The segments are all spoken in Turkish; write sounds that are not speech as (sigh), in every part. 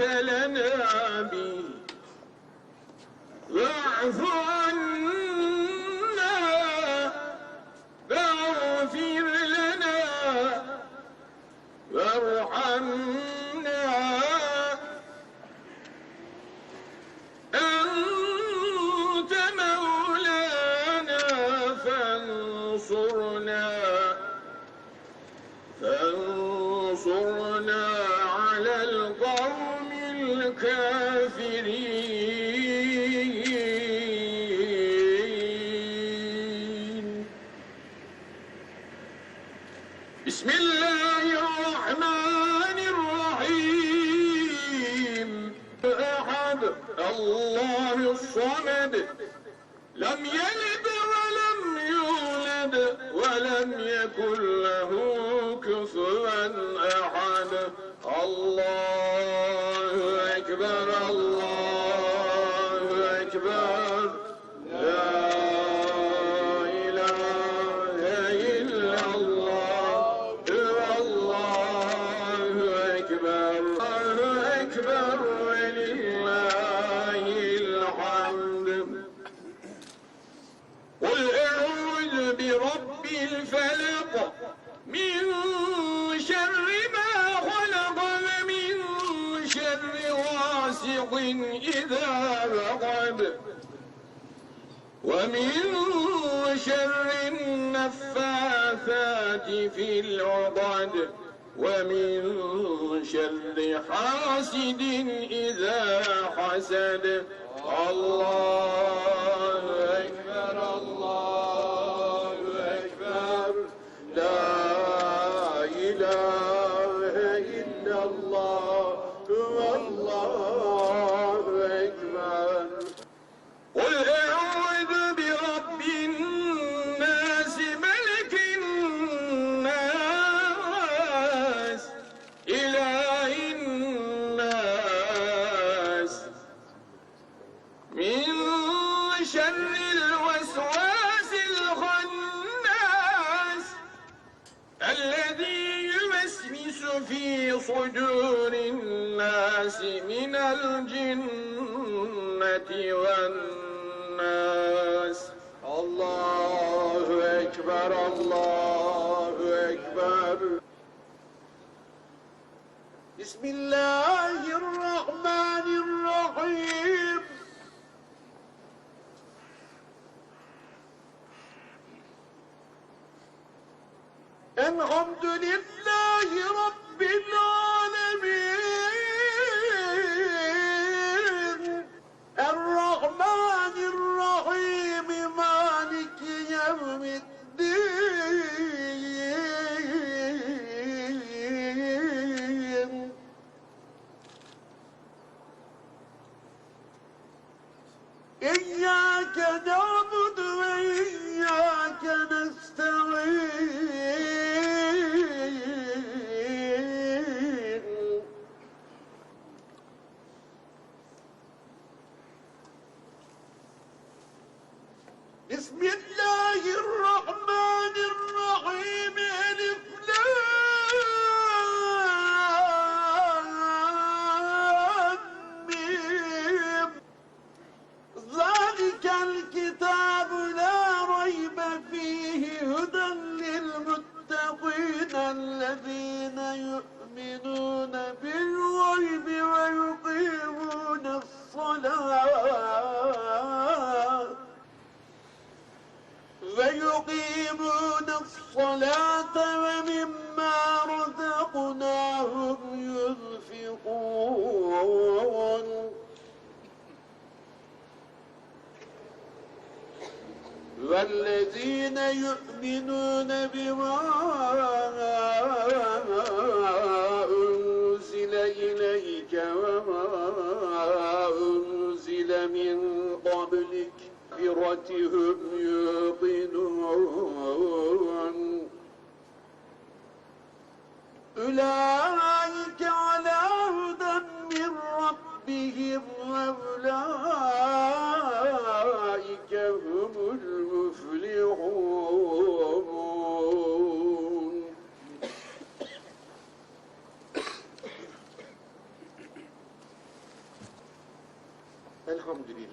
لنا به واعف عنا واغفر لنا وارحمنا. أنت مولانا فانصرنا فانصرنا. الكافرين. بسم الله الرحمن الرحيم. أحد الله الصمد. لم يلد ولم يولد ولم يكن له كفوا أحد. الله أكبر الله غاسق إذا وقب ومن شر النفاثات في العقد ومن شر حاسد إذا حسد. الله أكبر الله أكبر. لا إله في صدور الناس من الجنة والناس الله أكبر الله أكبر بسم الله الرحمن الرحيم الحمد لله رب been known. للمتقين الذين يؤمنون بالغيب ويقيمون الصلاة. ويقيمون الصلاة ومما رزقناهم ينفقون. والذين يؤمنون بما أنزل إليك وما أنزل من قبلك برتهم يوقنون أولئك على هدى من ربهم وأولئك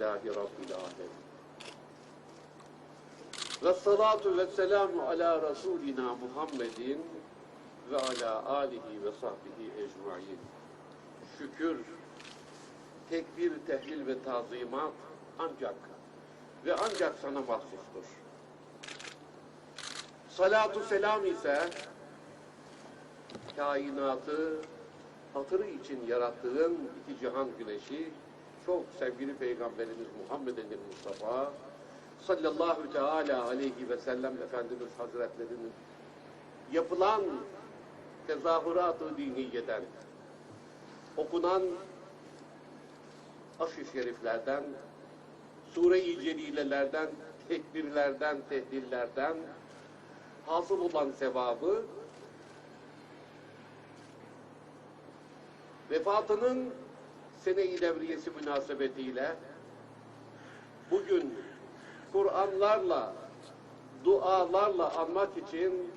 Velhamdülillahi Rabbil alemin. Ve salatu ve selamu ala Resulina Muhammedin ve ala alihi ve sahbihi ecmain. Şükür, tekbir, tehlil ve tazimat ancak ve ancak sana mahsustur. Salatu selam ise kainatı hatırı için yarattığın iki cihan güneşi çok sevgili Peygamberimiz Muhammed Mustafa sallallahu teala aleyhi ve sellem Efendimiz Hazretlerinin yapılan tezahürat-ı diniyeden okunan aş-ı şeriflerden sure-i celilelerden tekbirlerden, tehdillerden hasıl olan sevabı vefatının sene-i devriyesi münasebetiyle bugün Kur'anlarla, dualarla anmak için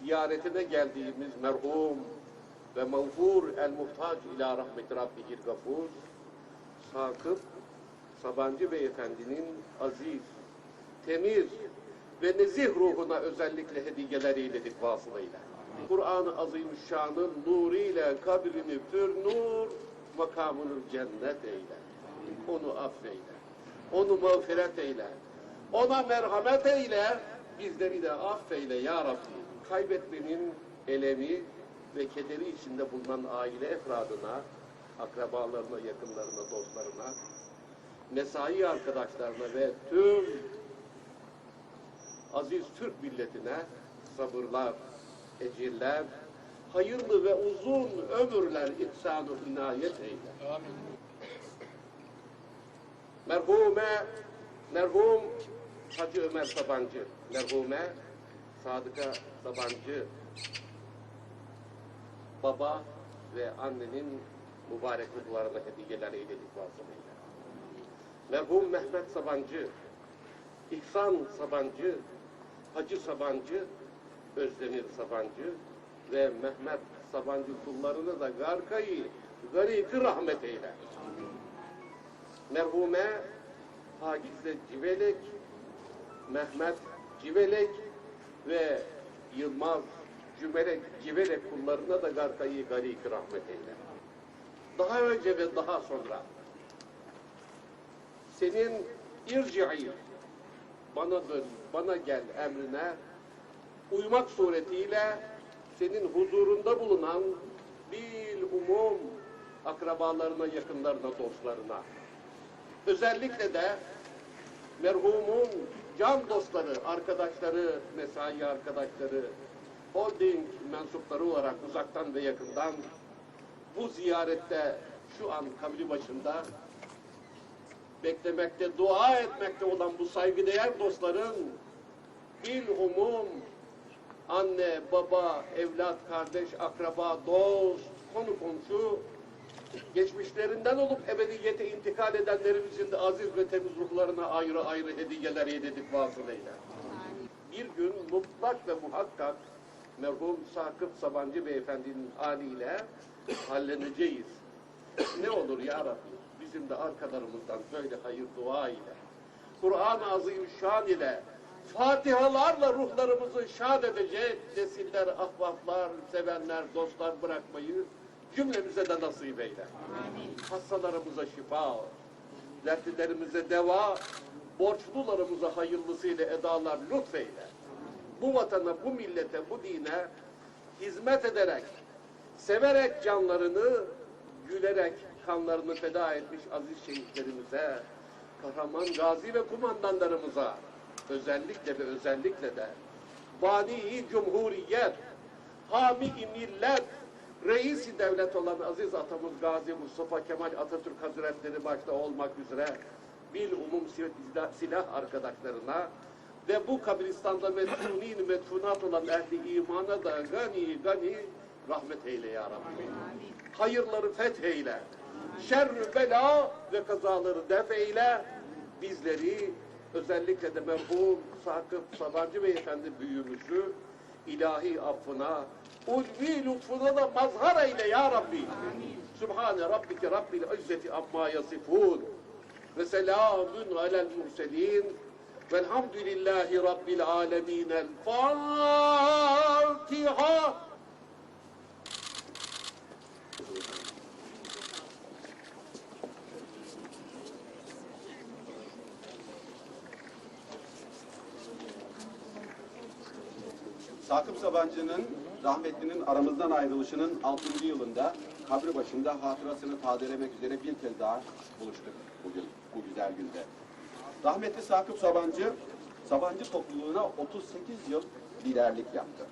ziyaretine geldiğimiz merhum ve mağfur el-muhtaç ila rahmeti rabbihil gafur Sakıp Sabancı Beyefendinin aziz, temiz ve nezih ruhuna özellikle hediyeler eyledik vasılayla. Kur'an-ı Azimüşşan'ın nuruyla kabrini pür nur, makamını cennet eyle. Onu affeyle. Onu mağfiret eyle. Ona merhamet eyle. Bizleri de affeyle ya Rabbi. Kaybetmenin elemi ve kederi içinde bulunan aile efradına, akrabalarına, yakınlarına, dostlarına, mesai arkadaşlarına ve tüm aziz Türk milletine sabırlar, ecirler, hayırlı ve uzun ömürler ihsan-ı inayet eyle. Merhume, merhum Hacı Ömer Sabancı, merhume Sadıka Sabancı, baba ve annenin mübarek ruhlarına hediyeler eyledik vasılayla. Merhum Mehmet Sabancı, İhsan Sabancı, Hacı Sabancı, Özdemir Sabancı ve Mehmet Sabancı kullarını da garkayı, gariki rahmet eyle. Merhume Pakize Civelek, Mehmet Civelek ve Yılmaz Cümelek Civelek kullarına da garkayı gariki rahmet eyle. Daha önce ve daha sonra senin irci'i bana dön, bana gel emrine uymak suretiyle senin huzurunda bulunan bil umum akrabalarına, yakınlarına, dostlarına. Özellikle de merhumun can dostları, arkadaşları, mesai arkadaşları, holding mensupları olarak uzaktan ve yakından bu ziyarette şu an kabri başında beklemekte, dua etmekte olan bu saygıdeğer dostların bil umum anne, baba, evlat, kardeş, akraba, dost, konu komşu geçmişlerinden olup ebediyete intikal edenlerimizin de aziz ve temiz ruhlarına ayrı ayrı hediyeler yededik vasılayla. Bir gün mutlak ve muhakkak merhum Sakıp Sabancı Beyefendinin haliyle halleneceğiz. Ne olur ya Rabbi bizim de arkalarımızdan böyle hayır dua ile Kur'an-ı Azimüşşan ile Fatihalarla ruhlarımızı şad edecek nesiller, ahbaplar, sevenler, dostlar bırakmayı cümlemize de nasip eyle. Hastalarımıza şifa, dertlilerimize deva, borçlularımıza hayırlısıyla edalar lütfeyle. Bu vatana, bu millete, bu dine hizmet ederek, severek canlarını, gülerek kanlarını feda etmiş aziz şehitlerimize, kahraman gazi ve kumandanlarımıza, özellikle ve özellikle de Bani-i Cumhuriyet, Hami-i Millet, reisi devlet olan aziz atamız Gazi Mustafa Kemal Atatürk Hazretleri başta olmak üzere bil umum silah arkadaşlarına ve bu kabristanda metfunin metfunat olan ehli imana da gani gani rahmet eyle ya Rabbi. Hayırları fetheyle. Şerrü bela ve kazaları def eyle. Bizleri özellikle de merhum Sakıp Sabancı Beyefendi büyüğümüzü ilahi affına, ulvi lütfuna da mazhar eyle ya Rabbi. Sübhane Rabbike Rabbil İzzeti amma yasifun. ve selamun alel murselin velhamdülillahi rabbil alemin. El Fatiha. Sakıp Sabancı'nın rahmetlinin aramızdan ayrılışının 6. yılında kabri başında hatırasını tazelemek üzere bir kez daha buluştuk bugün, bu güzel günde. Rahmetli Sakıp Sabancı, Sabancı topluluğuna 38 yıl liderlik yaptı.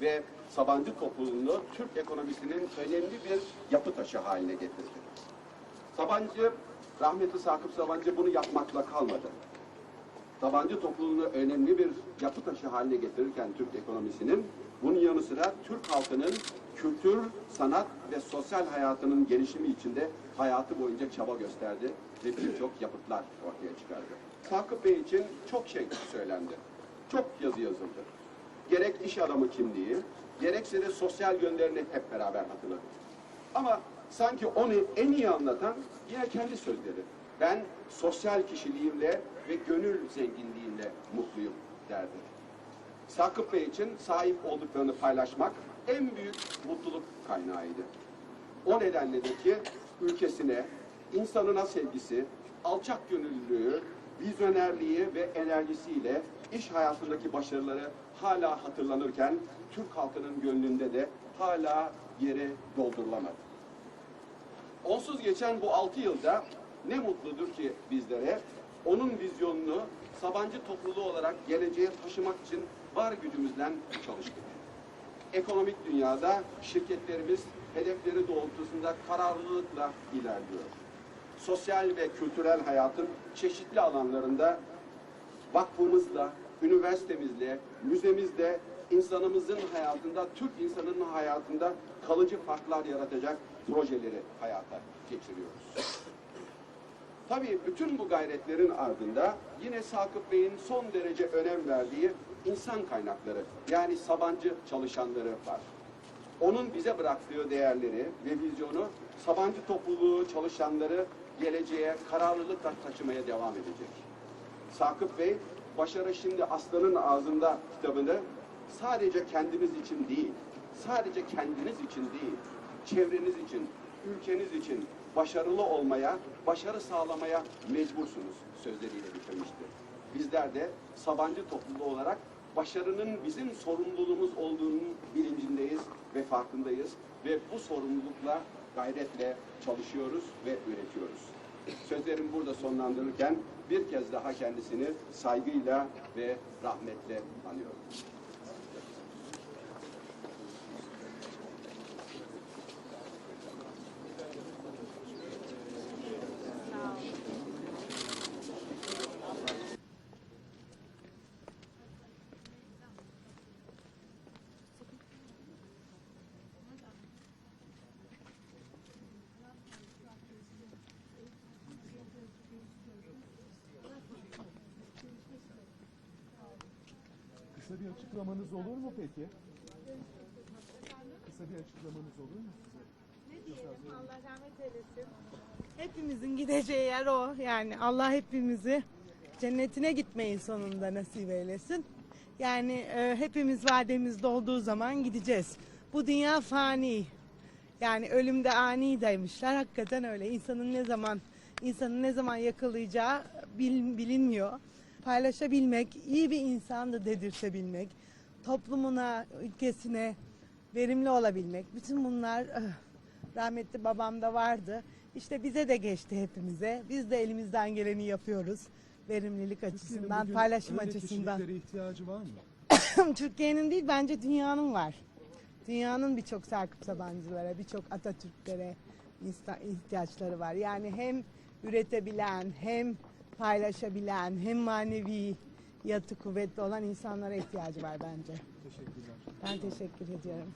Ve Sabancı topluluğunu Türk ekonomisinin önemli bir yapı taşı haline getirdi. Sabancı, rahmetli Sakıp Sabancı bunu yapmakla kalmadı. Sabancı topluluğunu önemli bir yapı taşı haline getirirken Türk ekonomisinin bunun yanı sıra Türk halkının kültür, sanat ve sosyal hayatının gelişimi içinde hayatı boyunca çaba gösterdi ve birçok yapıtlar ortaya çıkardı. Sakıp Bey için çok şey söylendi. Çok yazı yazıldı. Gerek iş adamı kimliği, gerekse de sosyal yönlerini hep beraber hatırladık. Ama sanki onu en iyi anlatan yine kendi sözleri. Ben sosyal kişiliğimle ve gönül zenginliğimle mutluyum derdi. Sakıp Bey için sahip olduklarını paylaşmak en büyük mutluluk kaynağıydı. O nedenledir ki ülkesine, insanına sevgisi, alçak gönüllülüğü, vizyonerliği ve enerjisiyle iş hayatındaki başarıları hala hatırlanırken Türk halkının gönlünde de hala yeri doldurulamadı. Onsuz geçen bu altı yılda ne mutludur ki bizlere onun vizyonunu Sabancı topluluğu olarak geleceğe taşımak için var gücümüzden çalıştık. Ekonomik dünyada şirketlerimiz hedefleri doğrultusunda kararlılıkla ilerliyor. Sosyal ve kültürel hayatın çeşitli alanlarında vakfımızla, üniversitemizle, müzemizle insanımızın hayatında, Türk insanının hayatında kalıcı farklar yaratacak projeleri hayata geçiriyoruz. Tabii bütün bu gayretlerin ardında yine Sakıp Bey'in son derece önem verdiği insan kaynakları yani Sabancı çalışanları var. Onun bize bıraktığı değerleri ve vizyonu Sabancı topluluğu çalışanları geleceğe kararlılıkla taşımaya devam edecek. Sakıp Bey, Başarı Şimdi Aslanın Ağzında kitabını sadece kendiniz için değil, sadece kendiniz için değil, çevreniz için, ülkeniz için başarılı olmaya, başarı sağlamaya mecbursunuz sözleriyle bitirmiştir. Bizler de Sabancı topluluğu olarak başarının bizim sorumluluğumuz olduğunun bilincindeyiz ve farkındayız ve bu sorumlulukla gayretle çalışıyoruz ve üretiyoruz. Sözlerimi burada sonlandırırken bir kez daha kendisini saygıyla ve rahmetle anıyorum. Kısa bir açıklamanız olur mu peki? Kısa bir açıklamanız olur mu size? Ne diyelim Allah rahmet eylesin. Hepimizin gideceği yer o. Yani Allah hepimizi cennetine gitmeyi sonunda nasip eylesin. Yani e, hepimiz vademiz dolduğu zaman gideceğiz. Bu dünya fani. Yani ölümde ani demişler. Hakikaten öyle. İnsanın ne zaman insanın ne zaman yakalayacağı bil- bilinmiyor. Paylaşabilmek, iyi bir insan da dedirtebilmek, toplumuna, ülkesine verimli olabilmek. Bütün bunlar eh, rahmetli babamda vardı. İşte bize de geçti hepimize. Biz de elimizden geleni yapıyoruz. Verimlilik açısından, paylaşım öyle açısından. ihtiyacı var mı? (coughs) Türkiye'nin değil bence dünyanın var. Dünyanın birçok Sakıp Sabancılara, birçok Atatürklere ihtiyaçları var. Yani hem üretebilen, hem paylaşabilen, hem manevi yatı kuvvetli olan insanlara ihtiyacı var bence. Teşekkürler. Ben teşekkür ediyorum.